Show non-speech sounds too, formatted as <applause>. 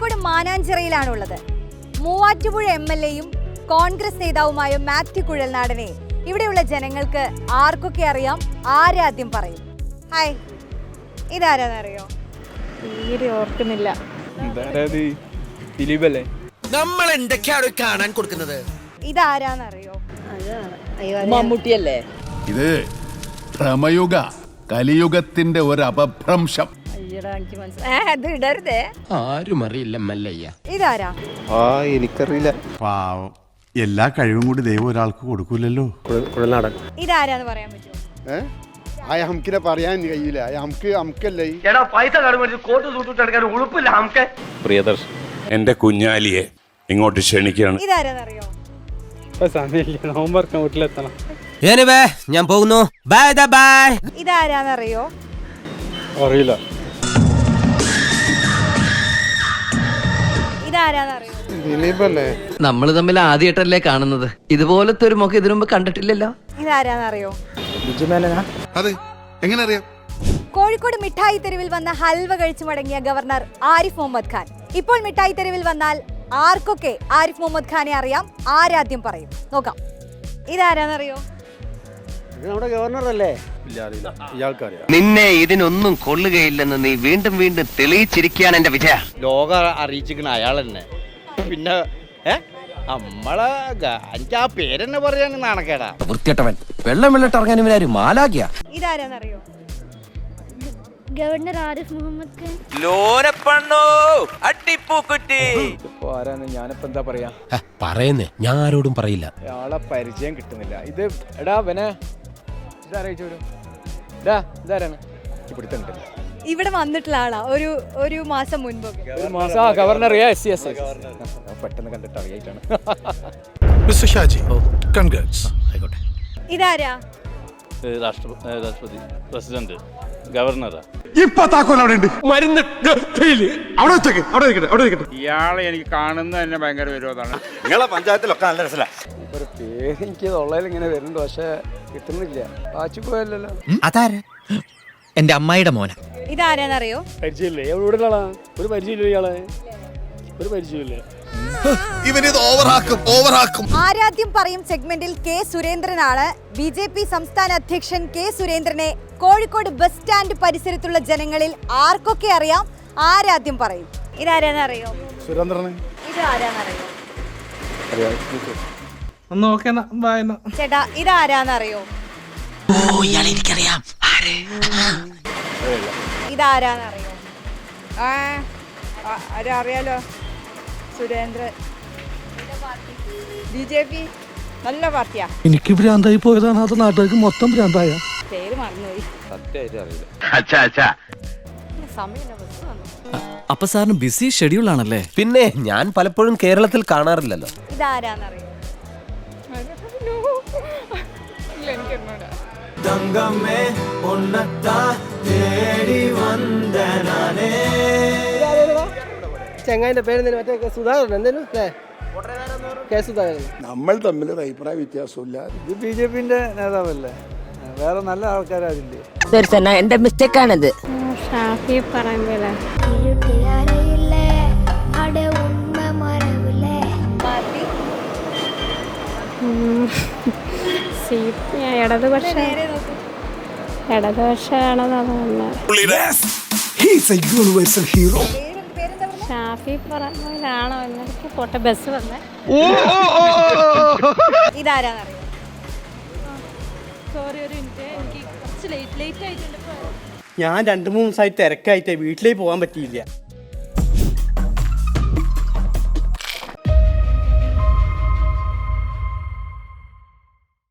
കോഴിക്കോട് മാനാഞ്ചിറയിലാണുള്ളത്. Muvattupuzha M L എയും കോൺഗ്രസ് നേതാവുമായ മാത്യു കുഴൽനാടനെ ഇവിടെയുള്ള ജനങ്ങൾക്ക് ആർക്കൊക്കെ അറിയാം? ആരാദ്യം പറയും? ഹായ്. ഇതാരാന്നറിയോ? തീരെ ഓർക്കുന്നില്ല. ദിലീപല്ലേ? നമ്മൾ എന്തൊക്കെയാണ് കാണാൻ കൊടുക്കുന്നത്? ഇതാരാന്നറിയോ? മമ്മൂട്ടിയല്ലേ? ഇത് ഭ്രമയുഗ കലിയുഗത്തിന്റെ ഒരു അപഭ്രംശം. എനിക്ക് മനസ്സിലായി. ഇടരുതേ. ആരും അറിയില്ല മല്ലയ്യ. ഇതാരാ? ആ എനിക്കറിയില്ല. പാവം. എല്ലാ കഴിവും കൂടി ദൈവം ഒരാൾക്ക് കൊടുക്കൂലല്ലോ. കുഴൽനാടൻ. ഇതാരാന്ന് പറയാൻ പറ്റുമോ? ആ ഹംക്കിനെ പറയാൻ കഴിയില്ല. ആ ഹംക്ക് ഹംക്കല്ലേ എടാ പൈസ കോട്ട് സൂട്ടിട്ട് എടുക്കാൻ ഉളുപ്പില്ല നമുക്ക് പ്രിയദർശൻ. എന്റെ കുഞ്ഞാലിയെ ഇങ്ങോട്ട് ക്ഷണിക്കുകയാണ് ഇതാരാന്നറിയോ ഹോംവർക്ക് വീട്ടിലെത്തണം. ഞാൻ പോകുന്നു. ബൈ ബൈ ഇതാരാന്നറിയോ അറിയില്ല. ദിലീപല്ലേ? നമ്മൾ തമ്മിൽ ആദ്യമായിട്ടല്ലേ കാണുന്നത്. ഇതുപോലത്തെ ഒരു മുഖം ഇതിനു മുമ്പ് കണ്ടിട്ടില്ലല്ലോ. ഇതാരാന്നറിയോ? അതെ എങ്ങനെ അറിയാം കോഴിക്കോട് മിഠായി തെരുവിൽ വന്ന ഹൽവ കഴിച്ചു മടങ്ങിയ ഗവർണർ ആരിഫ് മുഹമ്മദ് ഖാൻ. ഇപ്പോൾ മിഠായി തെരുവിൽ വന്നാൽ ആർക്കൊക്കെ ആരിഫ് മുഹമ്മദ് ഖാനെ അറിയാം? ആരാദ്യം പറയും. നോക്കാം. ഇതാരാന്നറിയോ? നമ്മുടെ ഗവർണറല്ലേ ഇല്ല അറിയില്ല ഇയാൾക്കറിയാം. നിന്നെ ഇതിനൊന്നും കൊള്ളുകയില്ലെന്ന് നീ വീണ്ടും വീണ്ടും തെളിയിച്ചിരിക്കുകയാണ് എന്റെ വിജയ. ലോക അറിയിച്ചിരിക്കണ അയാൾ തന്നെ പിന്നെ ഏ? നമ്മളെ ഗ- എനിക്ക് ആ പേരെന്നെ പറയാൻ നാണക്കേടാ. വൃത്തിയട്ടവൻ വെള്ളം വെള്ളിട്ട് ഇറങ്ങാൻ ഇവരാരും മാലാകിയ ഇതാരാന്നറിയോ? ഗവർണർ ആരിഫ് മുഹമ്മദ് ഖാൻ. ഇപ്പൊ ആരാന്ന് ഞാനിപ്പോ എന്താ പറയാ? പറയുന്നേ. ഞാൻ ആരോടും പറയില്ല. ഇയാളെ പരിചയം കിട്ടുന്നില്ല. ഇത് എടാ ഇവിടെ വന്നിട്ടുള്ള ആളാ. ഒരു ഒരു മാസം മുൻപ്. ഒരു മാസം ആ ഗവർണർ പെട്ടെന്ന് കണ്ടിട്ട് അറിയായിട്ടാണ്. മിസ്റ്റർ ഷാജി കൺഗ്രാറ്റ്സ് ആയിക്കോട്ടെ. ഇതാരാ? രാഷ്ട്രപതി പ്രസിഡന്റ് ഗവർണറാ. ഇപ്പൊ താക്കോൽ അവിടെ ഉണ്ട്. മരുന്ന് അവിടെ വെച്ചേക്ക് അവിടെ ഇരിക്കട്ടെ അവിടെ ഇരിക്കട്ടെ. ഇയാളെ എനിക്ക് കാണുന്നത് തന്നെ ഭയങ്കര വിരോധമാണ്. നിങ്ങളെ പഞ്ചായത്തിലൊക്കെ നല്ല രസമില്ല ഒരു പേര് എനിക്ക് തൊള്ളയിൽ ഇങ്ങനെ വരുന്നുണ്ട് പക്ഷെ കിട്ടുന്നില്ല. വാച്ചു പോയല്ലോ അതാര്? എന്റെ അമ്മായിയുടെ മോന. ഇതാരാന്നറിയോ? പരിചയമില്ലേ? എവിടെ ഒരു പരിചയമില്ല ഇയാളെ? ഒരു പരിചയമില്ല? <laughs> ഇവനിത് ഓവറാക്കും ഓവറാക്കും. ആരാദ്യം പറയും സെഗ്മെന്റിൽ കെ സുരേന്ദ്രനാണ്. ബി ജെ പി സംസ്ഥാന അധ്യക്ഷൻ കെ സുരേന്ദ്രനെ കോഴിക്കോട് ബസ് സ്റ്റാൻഡ് പരിസരത്തുള്ള ജനങ്ങളിൽ ആർക്കൊക്കെ അറിയാം? ആരാധ്യം പറയും. ഇതാരാന്നറിയോ സുരേന്ദ്രന്. ഇതാരാന്നറിയോ? അറിയാലോ സുരേന്ദ്രൻ ബി ജെ പി നല്ല പാർട്ടിയാ. എനിക്ക് ഭ്രാന്തായി പോയതാണ് അത് നാട്ടുകാർക്ക് മൊത്തം ഭ്രാന്തായ. പേര് മറന്നുപോയി. സത്യമായിട്ട് അറിയില്ല. അച്ഛാ അച്ഛാ. വന്നു. അപ്പൊ സാറിന് ബിസി ഷെഡ്യൂൾ ആണല്ലേ? പിന്നെ ഞാൻ പലപ്പോഴും കേരളത്തിൽ കാണാറില്ലല്ലോ. ഇതാരാന്നറിയോ? തേടി എന്നോടാ ചെങ്ങായിന്റെ പേര് മറ്റേ സുധാകരൻ എന്തേലും കെ സുധാകരൻ. നമ്മൾ തമ്മിൽ ഒരു അഭിപ്രായ വ്യത്യാസമില്ല ഇത് ബി ജെ പിന്റെ നേതാവല്ലേ? വേറെ നല്ല ഇടതുപക്ഷ എന്റെ മിസ്റ്റേക്ക് ആണിത് ഷാഫി പറയുമ്പോലെ സി ഇടതുപക്ഷ. ഇടതുപക്ഷമാണെന്നാണ് ഷാഫി പറയുമ്പോഴാണോ എന്നൊക്കെ പോട്ടെ ബസ് വന്നേ. ഇതാരാന്നറിയോ? സോറി ഒരു മിനിറ്റ്. എനിക്ക് കുറച്ച് ലേറ്റ് ലേറ്റ് ആയിട്ടുണ്ട്. ഞാൻ രണ്ട് മൂന്ന് ദിവസമായി തിരക്കായിട്ട് വീട്ടിലേക്ക് പോകാൻ പറ്റിയില്ല.